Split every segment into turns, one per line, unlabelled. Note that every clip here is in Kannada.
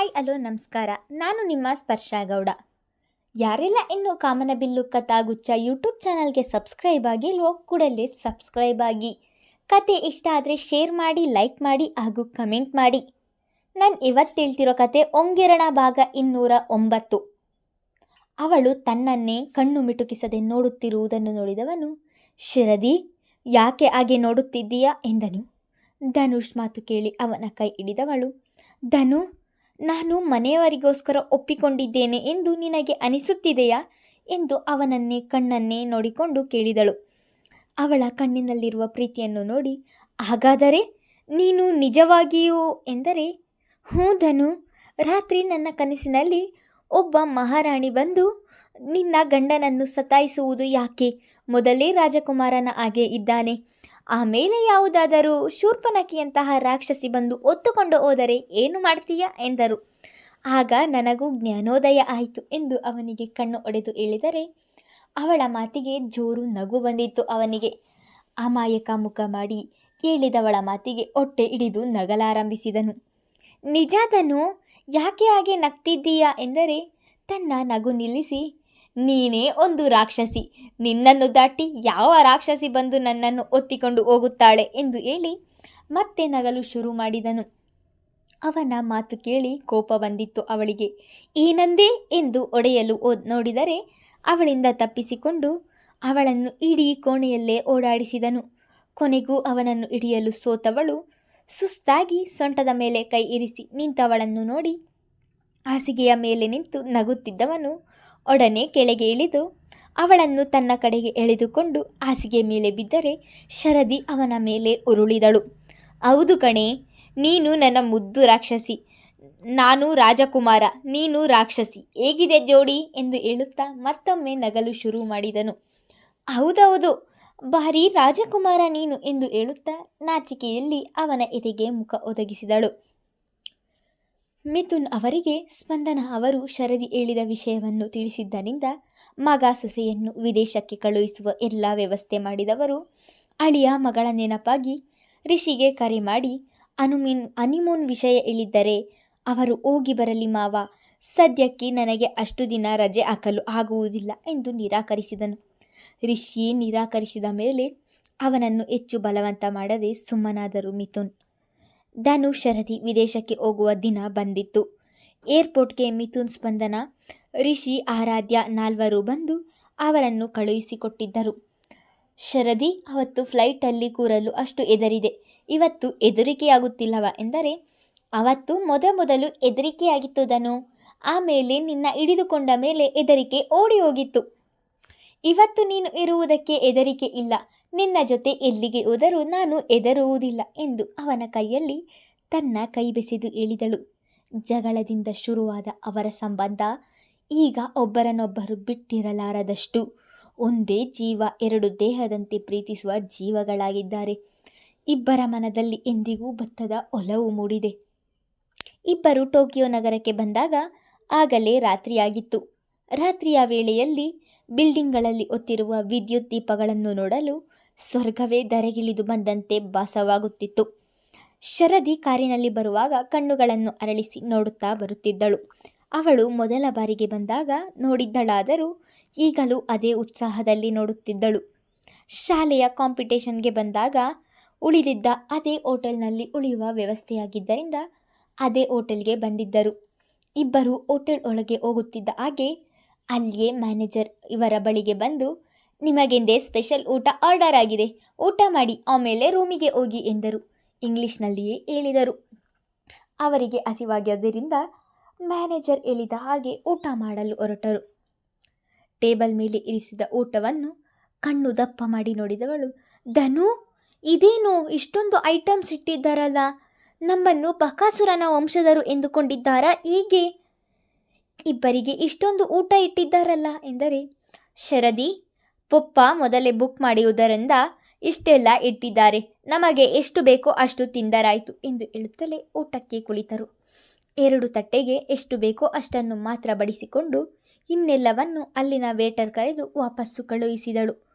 ಹಾಯ್, ಅಲೋ, ನಮಸ್ಕಾರ. ನಾನು ನಿಮ್ಮ ಸ್ಪರ್ಶ ಗೌಡ ಯಾರೆಲ್ಲ ಇನ್ನೂ ಕಾಮನಬಿಲ್ಲು ಕಥಾಗುಚ್ಚ ಯೂಟ್ಯೂಬ್ ಚಾನಲ್ಗೆ ಸಬ್ಸ್ಕ್ರೈಬ್ ಆಗಿಲ್ವೋ ಕೂಡಲೇ ಸಬ್ಸ್ಕ್ರೈಬ್ ಆಗಿ. ಕತೆ ಇಷ್ಟ ಆದರೆ ಶೇರ್ ಮಾಡಿ, ಲೈಕ್ ಮಾಡಿ ಹಾಗೂ ಕಮೆಂಟ್ ಮಾಡಿ. ನಾನು ಇವತ್ತು ಹೇಳ್ತಿರೋ ಕತೆ ಒಂಗೆರಣ ಭಾಗ ಇನ್ನೂರ ಒಂಬತ್ತು. ಅವಳು ತನ್ನನ್ನೇ ಕಣ್ಣು ಮಿಟುಕಿಸದೆ ನೋಡುತ್ತಿರುವುದನ್ನು ನೋಡಿದವನು, ಶಿರದಿ, ಯಾಕೆ ಹಾಗೆ ನೋಡುತ್ತಿದ್ದೀಯಾ? ಎಂದನು. ಧನುಷ್ ಮಾತು ಕೇಳಿ ಅವನ ಕೈ ಹಿಡಿದವಳು, ಧನು ನಾನು ಮನೆಯವರಿಗೋಸ್ಕರ ಒಪ್ಪಿಕೊಂಡಿದ್ದೇನೆ ಎಂದು ನಿನಗೆ ಅನಿಸುತ್ತಿದೆಯಾ ಎಂದು ಅವನನ್ನೇ ಕಣ್ಣನ್ನೇ ನೋಡಿಕೊಂಡು ಕೇಳಿದಳು. ಅವಳ ಕಣ್ಣಿನಲ್ಲಿರುವ ಪ್ರೀತಿಯನ್ನು ನೋಡಿ, ಹಾಗಾದರೆ ನೀನು ನಿಜವಾಗಿಯೂ ಎಂದರೆ, ಹ್ಞೂ ಧನು, ರಾತ್ರಿ ನನ್ನ ಕನಸಿನಲ್ಲಿ ಒಬ್ಬ ಮಹಾರಾಣಿ ಬಂದು ನಿನ್ನ ಗಂಡನನ್ನು ಸತಾಯಿಸುವುದು ಯಾಕೆ? ಮೊದಲೇ ರಾಜಕುಮಾರನ ಹಾಗೆ ಇದ್ದಾನೆ. ಆಮೇಲೆ ಯಾವುದಾದರೂ ಶೂರ್ಪನಕಿಯಂತಹ ರಾಕ್ಷಸಿ ಬಂದು ಒತ್ತುಕೊಂಡು ಹೋದರೆ ಏನು ಮಾಡ್ತೀಯ ಎಂದರು. ಆಗ ನನಗೂ ಜ್ಞಾನೋದಯ ಆಯಿತು ಎಂದು ಅವನಿಗೆ ಕಣ್ಣು ಒಡೆದು ಹೇಳಿದರೆ, ಅವಳ ಮಾತಿಗೆ ಜೋರು ನಗು ಬಂದಿತ್ತು ಅವನಿಗೆ. ಅಮಾಯಕ ಮುಖ ಮಾಡಿ ಕೇಳಿದವಳ ಮಾತಿಗೆ ಹೊಟ್ಟೆ ಹಿಡಿದು ನಗಲಾರಂಭಿಸಿದನು. ನಿಜಾದನು, ಯಾಕೆ ಹಾಗೆ ನಗ್ತಿದ್ದೀಯಾ ಎಂದರೆ, ತನ್ನ ನಗು ನಿಲ್ಲಿಸಿ ನೀನೇ ಒಂದು ರಾಕ್ಷಸಿ. ನಿನ್ನನ್ನು ದಾಟಿ ಯಾವ ರಾಕ್ಷಸಿ ಬಂದು ನನ್ನನ್ನು ಒತ್ತಿಕೊಂಡು ಹೋಗುತ್ತಾಳೆ ಎಂದು ಹೇಳಿ ಮತ್ತೆ ನಗಲು ಶುರು ಮಾಡಿದನು. ಅವನ ಮಾತು ಕೇಳಿ ಕೋಪ ಬಂದಿತ್ತು ಅವಳಿಗೆ. ಏನಂದೇ ಎಂದು ಒಡೆಯಲು ಓದ್ ನೋಡಿದರೆ ಅವಳಿಂದ ತಪ್ಪಿಸಿಕೊಂಡು ಅವಳನ್ನು ಇಡೀ ಕೋಣೆಯಲ್ಲೇ ಓಡಾಡಿಸಿದನು. ಕೊನೆಗೂ ಅವನನ್ನು ಹಿಡಿಯಲು ಸೋತವಳು. ಸುಸ್ತಾಗಿ ಸೊಂಟದ ಮೇಲೆ ಕೈ ಇರಿಸಿ ನಿಂತವಳನ್ನು ನೋಡಿ ಹಾಸಿಗೆಯ ಮೇಲೆ ನಿಂತು ನಗುತ್ತಿದ್ದವನು. ಒಡನೆ ಕೆಳಗೆ ಇಳಿದು ಅವಳನ್ನು ತನ್ನ ಕಡೆಗೆ ಎಳೆದುಕೊಂಡು ಹಾಸಿಗೆ ಮೇಲೆ ಬಿದ್ದರೆ ಶರದಿ ಅವನ ಮೇಲೆ ಉರುಳಿದಳು. ಹೌದು ಕಣೆ, ನೀನು ನನ್ನ ಮುದ್ದು ರಾಕ್ಷಸಿ. ನಾನು ರಾಜಕುಮಾರ, ನೀನು ರಾಕ್ಷಸಿ. ಹೇಗಿದೆ ಜೋಡಿ? ಎಂದು ಹೇಳುತ್ತಾ ಮತ್ತೊಮ್ಮೆ ನಗಲು ಶುರು ಮಾಡಿದನು. ಹೌದೌದು, ಭಾರೀ ರಾಜಕುಮಾರ ನೀನು ಎಂದು ಹೇಳುತ್ತಾ ನಾಚಿಕೆಯಲ್ಲಿ ಅವನ ಎದೆಗೆ ಮುಖ ಒದಗಿಸಿದಳು. ಮಿಥುನ್ ಅವರಿಗೆ ಸ್ಪಂದನ ಅವರು ಶರದಿ ಹೇಳಿದ ವಿಷಯವನ್ನು ತಿಳಿಸಿದ್ದರಿಂದ ಮಗ ಸೊಸೆಯನ್ನು ವಿದೇಶಕ್ಕೆ ಕಳುಹಿಸುವ ಎಲ್ಲ ವ್ಯವಸ್ಥೆ ಮಾಡಿದವರು ಅಳಿಯ ಮಗಳ ನೆನಪಾಗಿ ರಿಷಿಗೆ ಕರೆ ಮಾಡಿ, ಅನುಮಿನ್ ಹನಿಮೂನ್ ವಿಷಯ ಹೇಳಿದ್ದರೆ ಅವರು ಹೋಗಿ ಬರಲಿ ಮಾವ, ಸದ್ಯಕ್ಕೆ ನನಗೆ ಅಷ್ಟು ದಿನ ರಜೆ ಹಾಕಲು ಆಗುವುದಿಲ್ಲ ಎಂದು ನಿರಾಕರಿಸಿದನು. ರಿಷಿ ನಿರಾಕರಿಸಿದ ಮೇಲೆ ಅವನನ್ನು ಹೆಚ್ಚು ಬಲವಂತ ಮಾಡದೆ ಸುಮ್ಮನಾದರು ಮಿಥುನ್. ಧನು ಶರದಿ ವಿದೇಶಕ್ಕೆ ಹೋಗುವ ದಿನ ಬಂದಿತ್ತು. ಏರ್ಪೋರ್ಟ್ಗೆ ಮಿಥುನ್ ಸ್ಪಂದನ, ರಿಷಿ ಆರಾಧ್ಯ ನಾಲ್ವರು ಬಂದು ಅವರನ್ನು ಕಳುಹಿಸಿಕೊಟ್ಟಿದ್ದರು. ಶರದಿ ಅವತ್ತು ಫ್ಲೈಟಲ್ಲಿ ಕೂರಲು ಅಷ್ಟು ಎದರಿದೆ ಇವತ್ತು ಎದುರಿಕೆಯಾಗುತ್ತಿಲ್ಲವ ಎಂದರೆ, ಅವತ್ತು ಮೊದಮೊದಲು ಎದರಿಕೆಯಾಗಿತ್ತು ಧನು. ಆಮೇಲೆ ನಿನ್ನ ಹಿಡಿದುಕೊಂಡ ಮೇಲೆ ಎದರಿಕೆ ಓಡಿ ಹೋಗಿತ್ತು ಇವತ್ತು ನೀನು ಇರುವುದಕ್ಕೆ ಎದರಿಕೆ ಇಲ್ಲ. ನಿನ್ನ ಜೊತೆ ಎಲ್ಲಿಗೆ ಹೋದರೂ ನಾನು ಎದರುವುದಿಲ್ಲ ಎಂದು ಅವನ ಕೈಯಲ್ಲಿ ತನ್ನ ಕೈ ಬೆಸೆದು ಹೇಳಿದಳು. ಜಗಳದಿಂದ ಶುರುವಾದ ಅವರ ಸಂಬಂಧ ಈಗ ಒಬ್ಬರನ್ನೊಬ್ಬರು ಬಿಟ್ಟಿರಲಾರದಷ್ಟು. ಒಂದೇ ಜೀವ, ಎರಡು ದೇಹದಂತೆ ಪ್ರೀತಿಸುವ ಜೀವಗಳಾಗಿದ್ದಾರೆ. ಇಬ್ಬರ ಮನದಲ್ಲಿ ಎಂದಿಗೂ ಭತ್ತದ ಒಲವು ಮೂಡಿದೆ. ಇಬ್ಬರು ಟೋಕಿಯೋ ನಗರಕ್ಕೆ ಬಂದಾಗ ಆಗಲೇ ರಾತ್ರಿಯಾಗಿತ್ತು. ರಾತ್ರಿಯ ವೇಳೆಯಲ್ಲಿ ಬಿಲ್ಡಿಂಗ್ಗಳಲ್ಲಿ ಒತ್ತಿರುವ ವಿದ್ಯುತ್ ದೀಪಗಳನ್ನು ನೋಡಲು ಸ್ವರ್ಗವೇ ಧರೆಗಿಳಿದು ಬಂದಂತೆ ಭಾಸವಾಗುತ್ತಿತ್ತು. ಶರದಿ ಕಾರಿನಲ್ಲಿ ಬರುವಾಗ ಕಣ್ಣುಗಳನ್ನು ಅರಳಿಸಿ ನೋಡುತ್ತಾ ಬರುತ್ತಿದ್ದಳು. ಅವಳು ಮೊದಲ ಬಾರಿಗೆ ಬಂದಾಗ ನೋಡಿದ್ದಳಾದರೂ ಈಗಲೂ ಅದೇ ಉತ್ಸಾಹದಲ್ಲಿ ನೋಡುತ್ತಿದ್ದಳು. ಶಾಲೆಯ ಕಾಂಪಿಟೇಷನ್ಗೆ ಬಂದಾಗ ಉಳಿದಿದ್ದ ಅದೇ ಹೋಟೆಲ್ನಲ್ಲಿ ಉಳಿಯುವ ವ್ಯವಸ್ಥೆಯಾಗಿದ್ದರಿಂದ ಅದೇ ಹೋಟೆಲ್ಗೆ ಬಂದಿದ್ದರು. ಇಬ್ಬರು ಹೋಟೆಲ್ ಒಳಗೆ ಹೋಗುತ್ತಿದ್ದ ಹಾಗೆ ಅಲ್ಲಿಯೇ ಮ್ಯಾನೇಜರ್ ಇವರ ಬಳಿಗೆ ಬಂದು, ನಿಮಗೆಂದೇ ಸ್ಪೆಷಲ್ ಊಟ ಆರ್ಡರ್ ಆಗಿದೆ. ಊಟ ಮಾಡಿ ಆಮೇಲೆ ರೂಮಿಗೆ ಹೋಗಿ ಎಂದರು. ಇಂಗ್ಲಿಷ್ನಲ್ಲಿಯೇ ಹೇಳಿದರು. ಅವರಿಗೆ ಹಸಿವಾಗಿದ್ದರಿಂದ ಮ್ಯಾನೇಜರ್ ಹೇಳಿದ ಹಾಗೆ ಊಟ ಮಾಡಲು ಹೊರಟರು. ಟೇಬಲ್ ಮೇಲೆ ಇರಿಸಿದ ಊಟವನ್ನು ಕಣ್ಣು ದಪ್ಪ ಮಾಡಿ ನೋಡಿದವಳು, ಧನು, ಇದೇನು ಇಷ್ಟೊಂದು ಐಟಮ್ಸ್ ಇಟ್ಟಿದ್ದಾರಲ್ಲ? ನಮ್ಮನ್ನು ಬಕಾಸುರನ ವಂಶದರು ಎಂದುಕೊಂಡಿದ್ದಾರಾ? ಹೀಗೆ ಇಬ್ಬರಿಗೆ ಇಷ್ಟೊಂದು ಊಟ ಇಟ್ಟಿದ್ದಾರಲ್ಲ ಎಂದರೆ, ಶರದಿ, ಪುಪ್ಪ ಮೊದಲೇ ಬುಕ್ ಮಾಡಿಯುವುದರಿಂದ ಇಷ್ಟೆಲ್ಲ ಇಟ್ಟಿದ್ದಾರೆ. ನಮಗೆ ಎಷ್ಟು ಬೇಕೋ ಅಷ್ಟು ತಿಂದರಾಯಿತು ಎಂದು ಹೇಳುತ್ತಲೇ ಊಟಕ್ಕೆ ಕುಳಿತರು. ಎರಡು ತಟ್ಟೆಗೆ ಎಷ್ಟು ಬೇಕೋ ಅಷ್ಟನ್ನು ಮಾತ್ರ ಬಡಿಸಿಕೊಂಡು ಇನ್ನೆಲ್ಲವನ್ನು ಅಲ್ಲಿನ ವೇಟರ್ ಕರೆದು ವಾಪಸ್ಸು ಕಳುಹಿಸಿದಳು.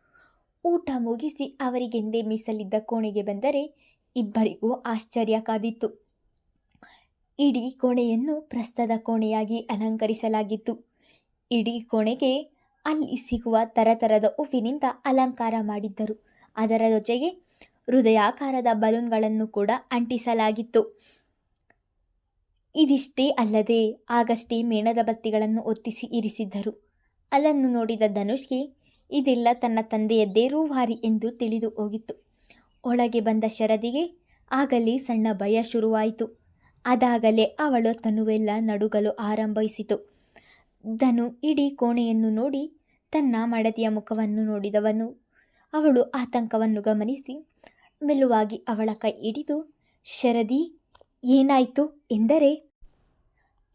ಊಟ ಮುಗಿಸಿ ಅವರಿಗೆಂದೇ ಮೀಸಲಿದ್ದ ಕೋಣೆಗೆ ಬಂದರೆ ಇಬ್ಬರಿಗೂ ಆಶ್ಚರ್ಯ ಕಾದಿತ್ತು. ಇಡೀ ಕೋಣೆಯನ್ನು ಪ್ರಸ್ತದ ಕೋಣೆಯಾಗಿ ಅಲಂಕರಿಸಲಾಗಿತ್ತು. ಇಡೀ ಕೋಣೆಗೆ ಅಲ್ಲಿ ಸಿಗುವ ತರತರದ ಹೂವಿನಿಂದ ಅಲಂಕಾರ ಮಾಡಿದ್ದರು. ಅದರ ಜೊತೆಗೆ ಹೃದಯಾಕಾರದ ಬಲೂನ್ಗಳನ್ನು ಕೂಡ ಅಂಟಿಸಲಾಗಿತ್ತು. ಇದಿಷ್ಟೇ ಅಲ್ಲದೆ ಆಗಷ್ಟೇ ಮೇಣದ ಬತ್ತಿಗಳನ್ನು ಒತ್ತಿಸಿ ಇರಿಸಿದ್ದರು. ಅದನ್ನು ನೋಡಿದ ಧನುಷ್ಗೆ, ಇದೆಲ್ಲ ತನ್ನ ತಂದೆಯದ್ದೇ ರೂವಾರಿ ಎಂದು ತಿಳಿದು ಹೋಗಿತ್ತು. ಒಳಗೆ ಬಂದ ಶರದಿಗೆ ಆಗಲೇ ಸಣ್ಣ ಭಯ ಶುರುವಾಯಿತು. ಅದಾಗಲೇ ಅವಳ ತನುವೆಲ್ಲ ನಡುಗಲು ಆರಂಭಿಸಿತು. ಧನು ಇಡೀ ಕೋಣೆಯನ್ನು ನೋಡಿ ತನ್ನ ಮಡದಿಯ ಮುಖವನ್ನು ನೋಡಿದವನು. ಅವಳು ಆತಂಕವನ್ನು ಗಮನಿಸಿ ಮೆಲುವಾಗಿ ಅವಳ ಕೈ ಹಿಡಿದು, ಶರದಿ, ಏನಾಯಿತು? ಎಂದರೆ?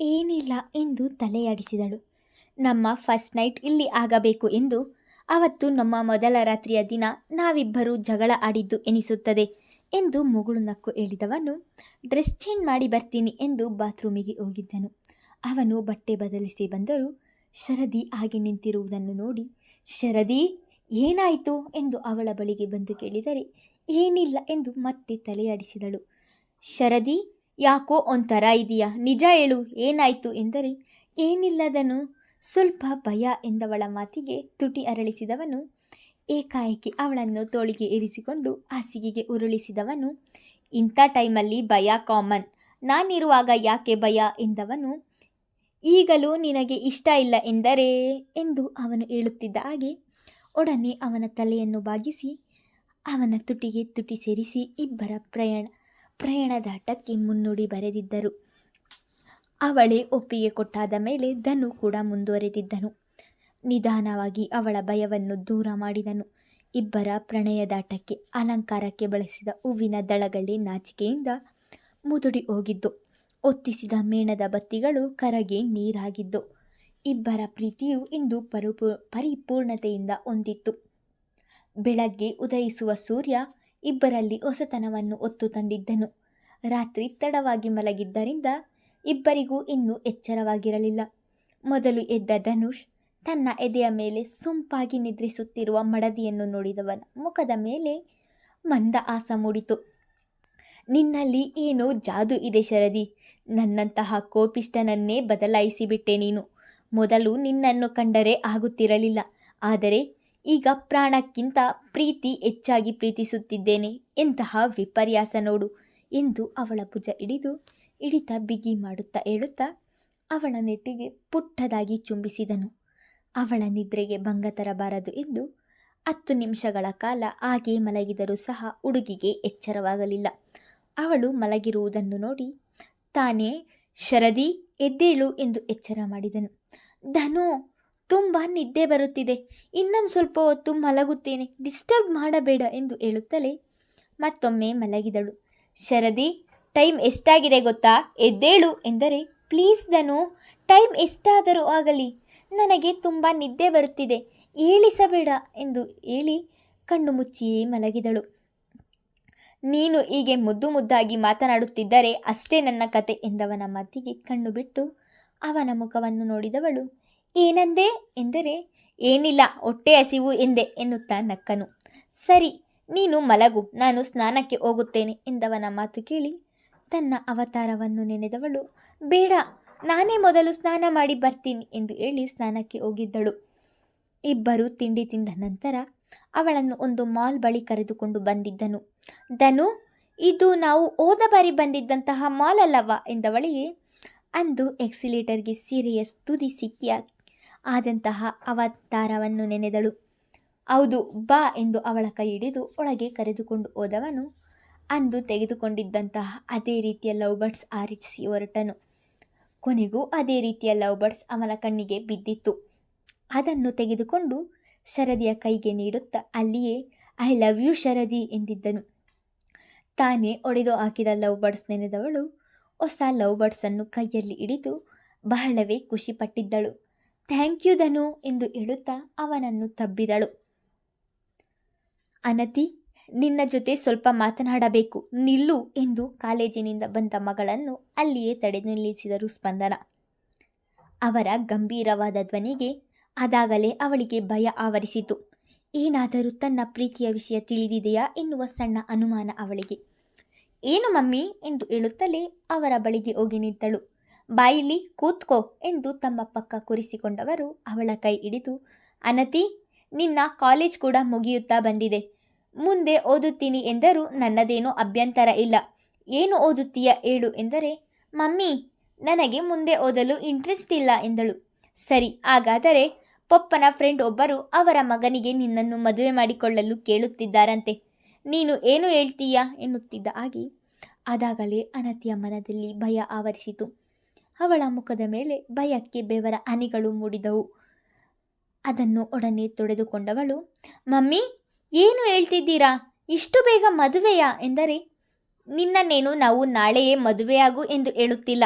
ಏನಿಲ್ಲ ಎಂದು ತಲೆಯಾಡಿಸಿದಳು. ನಮ್ಮ ಫಸ್ಟ್ ನೈಟ್ ಇಲ್ಲಿ ಆಗಬೇಕು ಎಂದು ಅವತ್ತು ನಮ್ಮ ಮೊದಲ ರಾತ್ರಿಯ ದಿನ ನಾವಿಬ್ಬರೂ ಜಗಳ ಆಡಿದ್ದು ಎನಿಸುತ್ತದೆ. ಎಂದು ಮುಗುಳು ನಕ್ಕು ಹೇಳಿದವನು, ಡ್ರೆಸ್ ಚೇಂಜ್ ಮಾಡಿ ಬರ್ತೀನಿ ಎಂದು ಬಾತ್ರೂಮಿಗೆ ಹೋಗಿದ್ದನು. ಅವನು ಬಟ್ಟೆ ಬದಲಿಸಿ ಬಂದರೂ ಶರದಿ ಹಾಗೆ ನಿಂತಿರುವುದನ್ನು ನೋಡಿ, ಶರದಿ, ಏನಾಯಿತು? ಎಂದು ಅವಳ ಬಳಿಗೆ ಬಂದು ಕೇಳಿದರೆ, ಏನಿಲ್ಲ ಎಂದು ಮತ್ತೆ ತಲೆಯಾಡಿಸಿದಳು. ಶರದಿ, ಯಾಕೋ ಒಂಥರ ಇದೆಯಾ ನಿಜ ಹೇಳು, ಏನಾಯಿತು? ಎಂದರೆ, ಏನಿಲ್ಲದನು, ಸ್ವಲ್ಪ ಭಯ ಎಂದವಳ ಮಾತಿಗೆ ತುಟಿ ಅರಳಿಸಿದವನು ಏಕಾಏಕಿ ಅವಳನ್ನು ತೋಳಿಗೆ ಇರಿಸಿಕೊಂಡು ಹಾಸಿಗೆಗೆ ಉರುಳಿಸಿದವನು, ಇಂಥ ಟೈಮಲ್ಲಿ ಭಯ ಕಾಮನ್. ನಾನಿರುವಾಗ ಯಾಕೆ ಭಯ? ಎಂದವನು, ಈಗಲೂ ನಿನಗೆ ಇಷ್ಟ ಇಲ್ಲ ಎಂದರೆ? ಎಂದು ಅವನು ಹೇಳುತ್ತಿದ್ದ ಹಾಗೆ ಒಡನೆ ಅವನ ತಲೆಯನ್ನು ಬಾಗಿಸಿ ಅವನ ತುಟಿಗೆ ತುಟಿ ಸೇರಿಸಿ ಇಬ್ಬರ ಪ್ರಯಾಣ ಪ್ರಯಾಣದಾಟಕ್ಕೆ ಮುನ್ನುಡಿ ಬರೆದಿದ್ದರು. ಅವಳೇ ಒಪ್ಪಿಗೆ ಕೊಟ್ಟಾದ ಮೇಲೆ ಧನು ಕೂಡ ಮುಂದುವರೆದಿದ್ದನು. ನಿಧಾನವಾಗಿ ಅವಳ ಭಯವನ್ನು ದೂರ ಮಾಡಿದನು. ಇಬ್ಬರ ಪ್ರಣಯದಾಟಕ್ಕೆ, ಅಲಂಕಾರಕ್ಕೆ ಬಳಸಿದ ಹೂವಿನ ದಳಗಳೇ ನಾಚಿಕೆಯಿಂದ ಮುದುಡಿ ಹೋಗಿದ್ದು. ಒತ್ತಿಸಿದ ಮೇಣದ ಬತ್ತಿಗಳು ಕರಗಿ ನೀರಾಗಿದ್ದು, ಇಬ್ಬರ ಪ್ರೀತಿಯು ಇಂದು ಪರಿಪೂ, ಪರಿಪೂರ್ಣತೆಯಿಂದ ಹೊಂದಿತ್ತು. ಬೆಳಗ್ಗೆ ಉದಯಿಸುವ ಸೂರ್ಯ ಇಬ್ಬರಲ್ಲಿ ಹೊಸತನವನ್ನು ಒತ್ತು ತಂದಿದ್ದನು. ರಾತ್ರಿ ತಡವಾಗಿ ಮಲಗಿದ್ದರಿಂದ ಇಬ್ಬರಿಗೂ ಇನ್ನೂ ಎಚ್ಚರವಾಗಿರಲಿಲ್ಲ. ಮೊದಲು ಎದ್ದ ಧನುಷ್ ತನ್ನ ಎದೆಯ ಮೇಲೆ ಸುಂಪಾಗಿ ನಿದ್ರಿಸುತ್ತಿರುವ ಮಡದಿಯನ್ನು ನೋಡಿದವನ ಮುಖದ ಮೇಲೆ ಮಂದ ಆಸ ಮೂಡಿತು. ನಿನ್ನಲ್ಲಿ ಏನೋ ಜಾದು ಇದೆ ಶರದಿ? ನನ್ನಂತಹ ಕೋಪಿಷ್ಟನನ್ನೇ ಬದಲಾಯಿಸಿಬಿಟ್ಟೆ ನೀನು. ಮೊದಲು ನಿನ್ನನ್ನು ಕಂಡರೆ ಆಗುತ್ತಿರಲಿಲ್ಲ. ಆದರೆ ಈಗ ಪ್ರಾಣಕ್ಕಿಂತ ಪ್ರೀತಿ ಹೆಚ್ಚಾಗಿ ಪ್ರೀತಿಸುತ್ತಿದ್ದೇನೆ. ಎಂತಹ ವಿಪರ್ಯಾಸ ನೋಡು ಎಂದು ಅವಳ ಭುಜ ಹಿಡಿದು ಹಿಡಿತ ಬಿಗಿ ಮಾಡುತ್ತಾ ಹೇಳುತ್ತಾ ಅವಳ ನೆಟ್ಟಿಗೆ ಪುಟ್ಟದಾಗಿ ಚುಂಬಿಸಿದನು. ಅವಳ ನಿದ್ರೆಗೆ ಭಂಗ ತರಬಾರದು ಎಂದು ಹತ್ತು ನಿಮಿಷಗಳ ಕಾಲ ಹಾಗೇ ಮಲಗಿದರೂ ಸಹ ಹುಡುಗಿಗೆ ಎಚ್ಚರವಾಗಲಿಲ್ಲ. ಅವಳು ಮಲಗಿರುವುದನ್ನು ನೋಡಿ, ತಾನೇ, ಶರದಿ, ಎದ್ದೇಳು ಎಂದು ಎಚ್ಚರ ಮಾಡಿದನು. ಧನು, ತುಂಬ ನಿದ್ದೆ ಬರುತ್ತಿದೆ. ಇನ್ನೊಂದು ಸ್ವಲ್ಪ ಹೊತ್ತು ಮಲಗುತ್ತೇನೆ. ಡಿಸ್ಟರ್ಬ್ ಮಾಡಬೇಡ ಎಂದು ಹೇಳುತ್ತಲೇ ಮತ್ತೊಮ್ಮೆ ಮಲಗಿದಳು. ಶರದಿ, ಟೈಮ್ ಎಷ್ಟಾಗಿದೆ ಗೊತ್ತಾ? ಎದ್ದೇಳು ಎಂದರೆ, ಪ್ಲೀಸ್ ಧನು, ಟೈಮ್ ಎಷ್ಟಾದರೂ ಆಗಲಿ. ನನಗೆ ತುಂಬ ನಿದ್ದೆ ಬರುತ್ತಿದೆ. ಏಳಿಸಬೇಡ ಎಂದು ಹೇಳಿ ಕಣ್ಣು ಮುಚ್ಚಿಯೇ ಮಲಗಿದಳು. ನೀನು ಹೀಗೆ ಮುದ್ದು ಮುದ್ದಾಗಿ ಮಾತನಾಡುತ್ತಿದ್ದರೆ ಅಷ್ಟೇ ನನ್ನ ಕತೆ ಎಂದವನ ಮಾತಿಗೆ ಕಣ್ಣು ಬಿಟ್ಟು ಅವನ ಮುಖವನ್ನು ನೋಡಿದವಳು. ಏನಂದೆ? ಎಂದರೆ, ಏನಿಲ್ಲ, ಹೊಟ್ಟೆ ಹಸಿವು ಎಂದೆ ಎನ್ನುತ್ತಾ ನಕ್ಕನು. ಸರಿ, ನೀನು ಮಲಗು, ನಾನು ಸ್ನಾನಕ್ಕೆ ಹೋಗುತ್ತೇನೆ ಎಂದವನ ಮಾತು ಕೇಳಿ ತನ್ನ ಅವತಾರವನ್ನು ನೆನೆದವಳು. ಬೇಡ ನಾನೇ ಮೊದಲು ಸ್ನಾನ ಮಾಡಿ ಬರ್ತೀನಿ ಎಂದು ಹೇಳಿ ಸ್ನಾನಕ್ಕೆ ಹೋಗಿದ್ದಳು. ಇಬ್ಬರು ತಿಂಡಿ ತಿಂದ ನಂತರ ಅವಳನ್ನು ಒಂದು ಮಾಲ್ ಬಳಿ ಕರೆದುಕೊಂಡು ಬಂದಿದ್ದನು. ಧನು, ಇದು ನಾವು ಹೋದ ಬಾರಿ ಬಂದಿದ್ದಂತಹ ಮಾಲ್ ಅಲ್ಲವಾ? ಎಂದವಳಿಗೆ, ಅಂದು ಎಕ್ಸಿಲೇಟರ್ಗೆ ಸೀರೆಯ ತುದಿ ಸಿಕ್ಕಿಯ ಆದಂತಹ ಅವತಾರವನ್ನು ನೆನೆದಳು. ಹೌದು, ಬಾ ಎಂದು ಅವಳ ಕೈ ಹಿಡಿದು ಒಳಗೆ ಕರೆದುಕೊಂಡು ಹೋದವನು ಅಂದು ತೆಗೆದುಕೊಂಡಿದ್ದಂತಹ ಅದೇ ರೀತಿಯ ಲವ್ ಬರ್ಡ್ಸ್ ಆರಿಸಿ ಹೊರಟನು. ಕೊನೆಗೂ ಅದೇ ರೀತಿಯ ಲವ್ ಬರ್ಡ್ಸ್ ಅವನ ಕಣ್ಣಿಗೆ ಬಿದ್ದಿತ್ತು. ಅದನ್ನು ತೆಗೆದುಕೊಂಡು ಶರದಿಯ ಕೈಗೆ ನೀಡುತ್ತಾ ಅಲ್ಲಿಯೇ, ಐ ಲವ್ ಯು ಶರದಿ ಎಂದಿದ್ದನು. ತಾನೇ ಒಡೆದು ಹಾಕಿದ ಲವ್ ಬರ್ಡ್ಸ್ ನೆನೆದವಳು, ಹೊಸ ಲವ್ ಬರ್ಡ್ಸನ್ನು ಕೈಯಲ್ಲಿ ಹಿಡಿದು ಬಹಳವೇ ಖುಷಿಪಟ್ಟಿದ್ದಳು. ಥ್ಯಾಂಕ್ ಯು ಧನು ಎಂದು ಹೇಳುತ್ತಾ ಅವನನ್ನು ತಬ್ಬಿದಳು. ಅನತಿ ನಿನ್ನ ಜೊತೆ ಸ್ವಲ್ಪ ಮಾತನಾಡಬೇಕು. ನಿಲ್ಲು ಎಂದು ಕಾಲೇಜಿನಿಂದ ಬಂದ ಮಗಳನ್ನು ಅಲ್ಲಿಯೇ ತಡೆ ನಿಲ್ಲಿಸಿದರು ಸ್ಪಂದನ. ಅವರ ಗಂಭೀರವಾದ ಧ್ವನಿಗೆ ಅದಾಗಲೇ ಅವಳಿಗೆ ಭಯ ಆವರಿಸಿತು. ಏನಾದರೂ ತನ್ನ ಪ್ರೀತಿಯ ವಿಷಯ ತಿಳಿದಿದೆಯಾ ಎನ್ನುವ ಸಣ್ಣ ಅನುಮಾನ ಅವಳಿಗೆ. ಏನು ಮಮ್ಮಿ ಎಂದು ಹೇಳುತ್ತಲೇ ಅವರ ಬಳಿಗೆ ಹೋಗಿ ನಿಂತಳು. ಬಾಯಿಲಿ ಕೂತ್ಕೋ ಎಂದು ತಮ್ಮ ಪಕ್ಕ ಕುರಿಸಿಕೊಂಡವರು ಅವಳ ಕೈ ಹಿಡಿದು, ಅನತಿ, ನಿನ್ನ ಕಾಲೇಜ್ ಕೂಡ ಮುಗಿಯುತ್ತಾ ಬಂದಿದೆ. ಮುಂದೆ ಓದುತ್ತೀನಿ ಎಂದರೂ ನನ್ನದೇನೂ ಅಭ್ಯಂತರ ಇಲ್ಲ. ಏನು ಓದುತ್ತೀಯ ಹೇಳು ಎಂದರೆ, ಮಮ್ಮಿ, ನನಗೆ ಮುಂದೆ ಓದಲು ಇಂಟ್ರೆಸ್ಟ್ ಇಲ್ಲ ಎಂದಳು. ಸರಿ, ಹಾಗಾದರೆ ಪಪ್ಪನ ಫ್ರೆಂಡ್ ಒಬ್ಬರು ಅವರ ಮಗನಿಗೆ ನಿನ್ನನ್ನು ಮದುವೆ ಮಾಡಿಕೊಳ್ಳಲು ಕೇಳುತ್ತಿದ್ದಾರಂತೆ. ನೀನು ಏನು ಹೇಳ್ತೀಯಾ ಎನ್ನುತ್ತಿದ್ದ ಹಾಗೆ ಅದಾಗಲೇ ಅನತಿಯ ಮನದಲ್ಲಿ ಭಯ ಆವರಿಸಿತು. ಅವಳ ಮುಖದ ಮೇಲೆ ಭಯಕ್ಕೆ ಬೆವರ ಹನಿಗಳು ಮೂಡಿದವು. ಅದನ್ನು ಒಡನೆ ತೊಡೆದುಕೊಂಡವಳು, ಮಮ್ಮಿ ಏನು ಹೇಳ್ತಿದ್ದೀರಾ? ಇಷ್ಟು ಬೇಗ ಮದುವೆಯಾ? ಎಂದರೆ ನಿನ್ನನ್ನೇನು ನಾವು ನಾಳೆಯೇ ಮದುವೆಯಾಗು ಎಂದು ಹೇಳುತ್ತಿಲ್ಲ.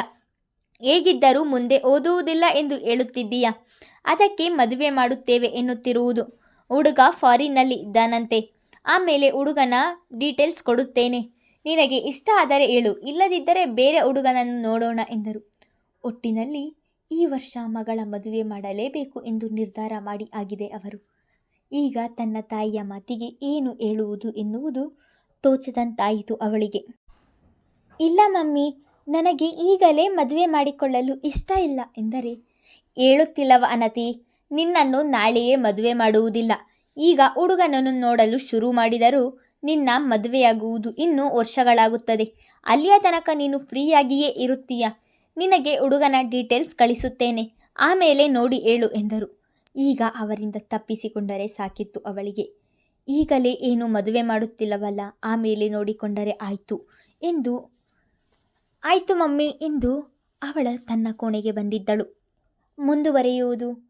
ಹೇಗಿದ್ದರೂ ಮುಂದೆ ಓದುವುದಿಲ್ಲ ಎಂದು ಹೇಳುತ್ತಿದ್ದೀಯಾ? ಅದಕ್ಕೆ ಮದುವೆ ಮಾಡುತ್ತೇವೆ ಎನ್ನುತ್ತಿರುವುದು. ಹುಡುಗ ಫಾರಿನ್ನಲ್ಲಿ ಇದ್ದಾನಂತೆ. ಆಮೇಲೆ ಹುಡುಗನ ಡೀಟೇಲ್ಸ್ ಕೊಡುತ್ತೇನೆ. ನಿನಗೆ ಇಷ್ಟ ಆದರೆ ಹೇಳು, ಇಲ್ಲದಿದ್ದರೆ ಬೇರೆ ಹುಡುಗನನ್ನು ನೋಡೋಣ ಎಂದರು. ಒಟ್ಟಿನಲ್ಲಿ ಈ ವರ್ಷ ಮಗಳ ಮದುವೆ ಮಾಡಲೇಬೇಕು ಎಂದು ನಿರ್ಧಾರ ಮಾಡಿ, ಆಗಿದೆ ಅವರು. ಈಗ ತನ್ನ ತಾಯಿಯ ಮಾತಿಗೆ ಏನು ಹೇಳುವುದು ಎನ್ನುವುದು ತೋಚದಂತಾಯಿತು ಅವಳಿಗೆ. ಇಲ್ಲ ಮಮ್ಮಿ, ನನಗೆ ಈಗಲೇ ಮದುವೆ ಮಾಡಿಕೊಳ್ಳಲು ಇಷ್ಟ ಇಲ್ಲ ಎಂದರೆ, ಹೇಳುತ್ತಿಲ್ಲವ ಅನತಿ, ನಿನ್ನನ್ನು ನಾಳೆಯೇ ಮದುವೆ ಮಾಡುವುದಿಲ್ಲ. ಈಗ ಹುಡುಗನನ್ನು ನೋಡಲು ಶುರು ಮಾಡಿದರೂ ನಿನ್ನ ಮದುವೆಯಾಗುವುದು ಇನ್ನೂ ವರ್ಷಗಳಾಗುತ್ತದೆ. ಅಲ್ಲಿಯ ತನಕ ನೀನು ಫ್ರೀಯಾಗಿಯೇ ಇರುತ್ತೀಯ. ನಿನಗೆ ಹುಡುಗನ ಡೀಟೇಲ್ಸ್ ಕಳಿಸುತ್ತೇನೆ. ಆಮೇಲೆ ನೋಡಿ ಹೇಳು ಎಂದರು. ಈಗ ಅವರಿಂದ ತಪ್ಪಿಸಿಕೊಂಡರೆ ಸಾಕಿತ್ತು ಅವಳಿಗೆ. ಈಗಲೇ ಏನು ಮದುವೆ ಮಾಡುತ್ತಿಲ್ಲವಲ್ಲ ಆಮೇಲೆ ನೋಡಿಕೊಂಡರೆ ಆಯಿತು ಎಂದು. ಆಯಿತು ಮಮ್ಮಿ ಎಂದು ಅವಳ ತನ್ನ ಕೋಣೆಗೆ ಬಂದಿದ್ದಳು. ಮುಂದುವರೆಯುವುದು?